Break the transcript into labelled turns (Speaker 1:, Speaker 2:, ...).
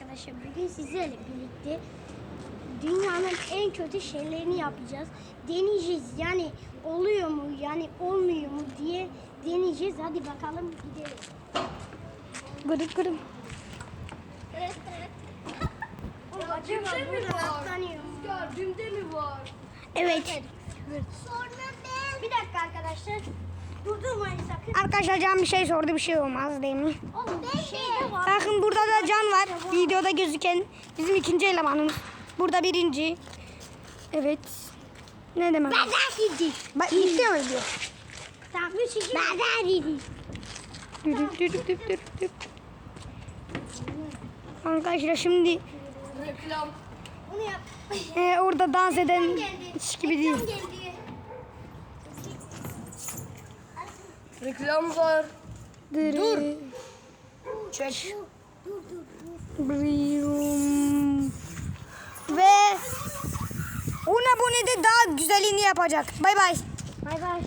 Speaker 1: arkadaşlar bugün sizlerle birlikte dünyanın en kötü şeylerini yapacağız. Deneyeceğiz yani oluyor mu yani olmuyor mu diye deneyeceğiz. Hadi bakalım gidelim.
Speaker 2: Gırık gırık.
Speaker 1: Acaba burada atlanıyor mu?
Speaker 3: Gördüğümde mi var?
Speaker 2: Evet.
Speaker 1: Sonra ben... Bir dakika arkadaşlar. Durdurmayın sakın.
Speaker 2: Arkadaşlar Can bir şey sordu bir şey olmaz değil mi? Bakın burada da Can var. Videoda gözüken bizim ikinci elemanımız. Burada birinci. Evet. Ne demek?
Speaker 1: Bazar gidi.
Speaker 2: Bak mi diyor.
Speaker 1: Tamam üç iki. Bazar gidi.
Speaker 2: Düdük düdük düdük düdük düdük. Arkadaşlar şimdi
Speaker 3: Reklam.
Speaker 1: Bunu yap.
Speaker 2: e, orada dans eden hiç gibi değil.
Speaker 3: Reklam var.
Speaker 1: Dur. Dur
Speaker 2: Bryum. Ve ona bunu de daha güzelini yapacak. Bay bay.
Speaker 1: Bay bay.